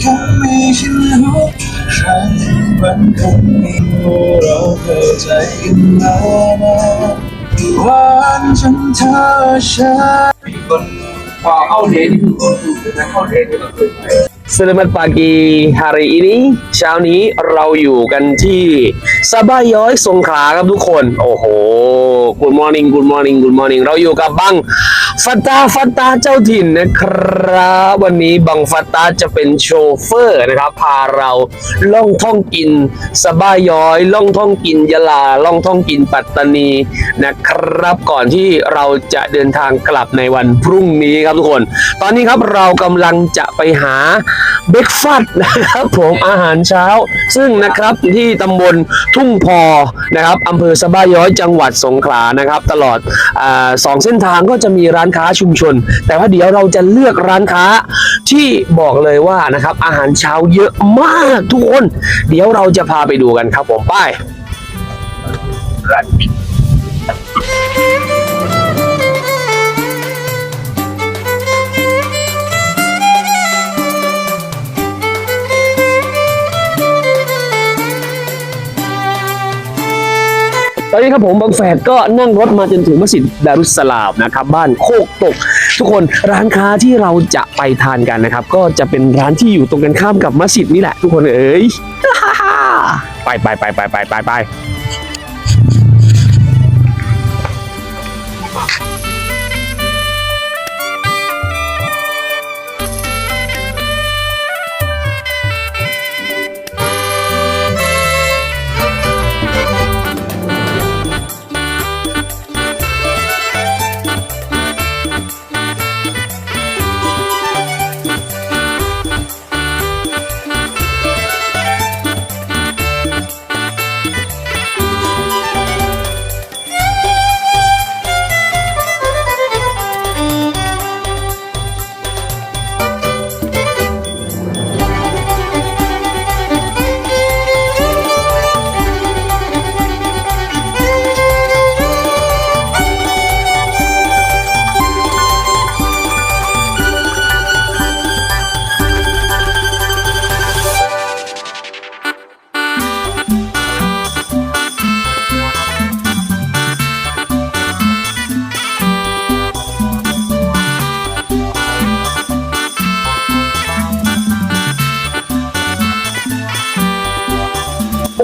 คงมีฉันรู้ฉันมันคงมีเราเข้าใจกันแล้วนะวานจนเธอใช้มีคนพอเข้าเดทนี่คือคนอื่นนะเข้าเดทนี่ก็คือไป Selamat pagi hari ini เช้านี้เราอยู่กันที่สบายย้อยสงขลาครับทุกคน โอ้โห Good morning Good morning Good morning เราอยู่กับบัง ฟัตตาฟัตตาเจ้าถิ่นนะครับ วันนี้บังฟัตตาจะเป็นโชเฟอร์นะครับ พาเราล่องท่องกินสบายย้อย ล่องท่องกินยะลา ล่องท่องกินปัตตานีนะครับ ก่อนที่เราจะเดินทางกลับในวันพรุ่งนี้ครับทุกคน ตอนนี้ครับเรากำลังจะไปหาเบรกฟาสต์นะครับผมอาหารเช้า ซึ่งนะครับที่ตำบลทุ่งพอนะครับอำเภอสะบ้าย้อยจังหวัดสงขลานะครับ ตลอดอาสองเส้นทางก็จะมีร้านค้าชุมชน แต่ว่าเดี๋ยวเราจะเลือกร้านค้าที่บอกเลยว่านะครับอาหารเช้าเยอะมากทุกคน เดี๋ยวเราจะพาไปดูกันครับผมไป ตอนนี้ครับผมบางแฝดก็นั่งรถมาจนถึงมัสยิดดารุสสลามนะครับบ้านโคกตก ทุกคนร้านค้าที่เราจะไปทานกันนะครับ ก็จะเป็นร้านที่อยู่ตรงกันข้ามกับมัสยิดนี่แหละ ทุกคนเอ๋ยไปไปไปไปไปไปไป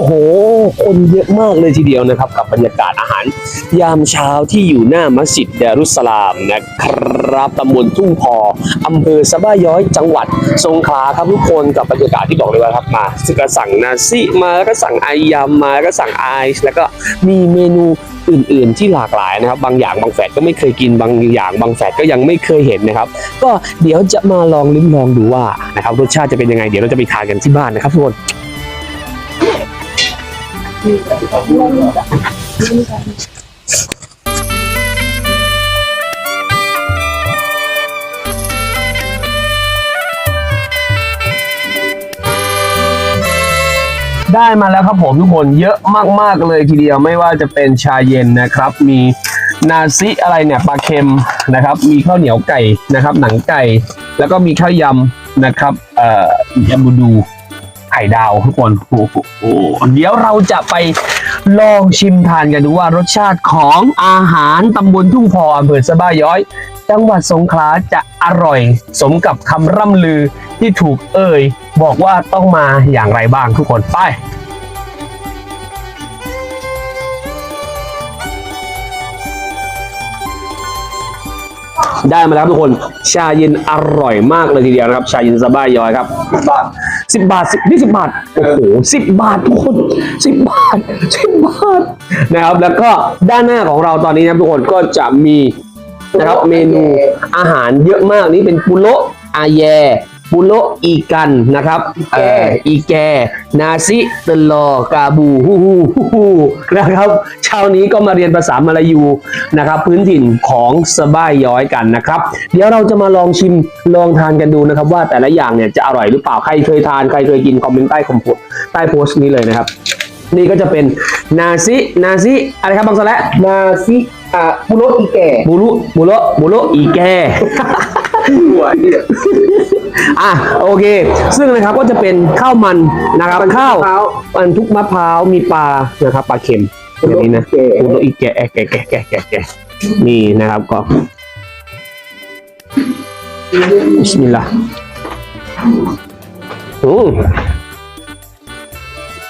โอ้โห คนเยอะมากเลยทีเดียวนะครับ กับบรรยากาศอาหาร ยามเช้าที่อยู่หน้ามัสยิดดารุสสลามนะครับตำบลทุ่งพออำเภอสะบ้าย้อยจังหวัดสงขลาครับทุกคนกับบรรยากาศที่บอกเลยว่าครับมาซึ่งก็สั่งนาซิมาแล้วก็สั่งไอยำมมาแล้วก็สั่งไอซ์แล้วก็มีเมนูอื่นๆ ที่หลากหลายนะครับ บางอย่างบางแฝดก็ไม่เคยกินบางอย่างบางแฝดก็ยังไม่เคยเห็นนะครับ ก็เดี๋ยวจะมาลองลิ้มลองดูว่านะครับรสชาติจะเป็นยังไงเดี๋ยวเราจะไปทานกันที่บ้านนะครับทุกคน ได้มาแล้วครับผมทุกคนเยอะมาก ๆ เลยทีเดียวไม่ว่าจะเป็นชาเย็นนะครับ มีนาซิอะไรเนี่ยปลาเค็มนะครับ มีข้าวเหนียวไก่นะครับ หนังไก่ แล้วก็มีข้าวยำนะครับ เอ่อยำบูดู ไข่ดาวทุกคนโอ้โหเดี๋ยวเราจะไปลองชิมทานกันดูว่ารสชาติของอาหารตำบลทุ่งพออำเภอสะบ้าย้อย จังหวัดสงขลาจะอร่อย สมกับคำร่ำลือที่ถูกเอ่ย บอกว่าต้องมาอย่างไรบ้างทุกคนไป ได้มาแล้วทุกคน ชาเย็นอร่อยมากเลยทีเดียวนะครับ ชาเย็นสบายย่อยครับสิบบาทสิบนี่สิบบาท โอ้โหสิบบาททุกคนสิบบาทสิบบาทนะครับ แล้วก็ด้านหน้าของเราตอนนี้นะทุกคนก็จะมีนะครับเมนูอาหารเยอะมากนี่เป็นปุโระอาแย ปุโระอีกันนะครับเอ่ออีแก นาซิตลอกาบูฮูฮูฮูฮูนะครับเช้านี้ก็มาเรียนภาษามาลายูนะครับ พื้นถิ่นของสบายย้อยกันนะครับ เดี๋ยวเราจะมาลองชิมลองทานกันดูนะครับ ว่าแต่ละอย่างเนี่ยจะอร่อยหรือเปล่าใครเคยทานใครเคยกินคอมเมนต์ใต้คอมโพสใต้โพสต์นี้เลยนะครับ นี่ก็จะเป็นนาซินาซิอะไรครับบางสะและนาซิอะปุโรอีแก่บุรุบุโรบุโรอีแก หัวเนี่ยอะโอเค ซึ่งนะครับก็จะเป็นข้าวมันนะครับข้าวมันทุกมะพร้าวมีปลานะครับปลาเค็มอย่างนี้นะอุโรอีแกะแกะแกะแกะแกะแกะแกะนี่นะครับก็บิสมิลลาห์อืม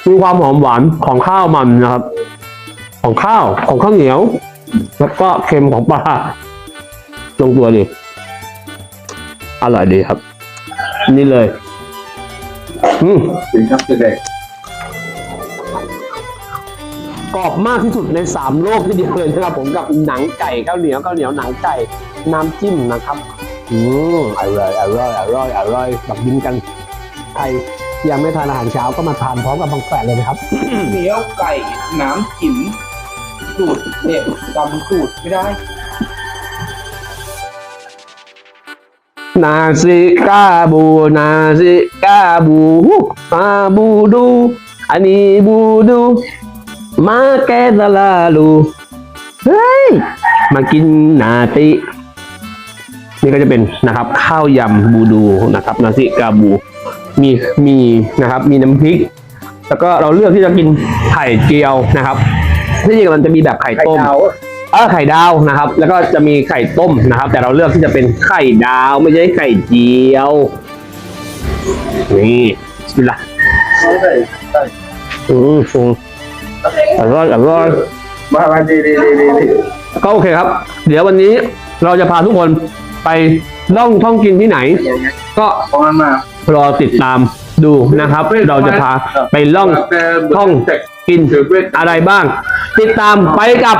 มีความหอมหวานของข้าวมันนะครับ ของข้าวของข้าวเหนียว แล้วก็เค็มของปลาลงตัวดี อร่อยดีครับ นี่เลย อืมถึงครับเด็กกรอบมากที่สุดในสามโลกที่เดียวเลยนะครับ ผมกับหนังไก่ข้าวเหนียวข้าวเหนียวหนังไก่น้ำจิ้มนะครับ อืมอร่อยอร่อยอร่อยอร่อยแบบกินกันใครยังไม่ทานอาหารเช้าก็มาทานพร้อมกับบางแฝดเลยนะครับเหนียวไก่น้ำจิ้มสูตรเด็ดจำสูตรไม่ได้ นาซิกาบูนาซิกาบูอาบูดูอันนี้บูดูมาแกตลาลูเฮ้ยมากินนาตินี่ก็จะเป็นนะครับข้าวยำบูดูนะครับ นาซิกาบูมีมีนะครับ มีน้ำพริก แล้วก็เราเลือกที่จะกินไข่เจียวนะครับที่จริงมันจะมีแบบไข่ต้ม เออไข่ดาวนะครับ แล้วก็จะมีไข่ต้มนะครับ แต่เราเลือกที่จะเป็นไข่ดาวไม่ใช่ไข่เจียว นี่บิสมิลลาห์เขาใส่ใส่อืมอืมอร่อยอร่อยมามาดีดีดีดีดีก็โอเคครับ เดี๋ยววันนี้เราจะพาทุกคนไปล่องท่องกินที่ไหนอย่างเงี้ยก็เพราะมันมารอติดตามดูนะครับ เราจะพาไปล่องท่องกินอะไรบ้าง ติดตามไปกั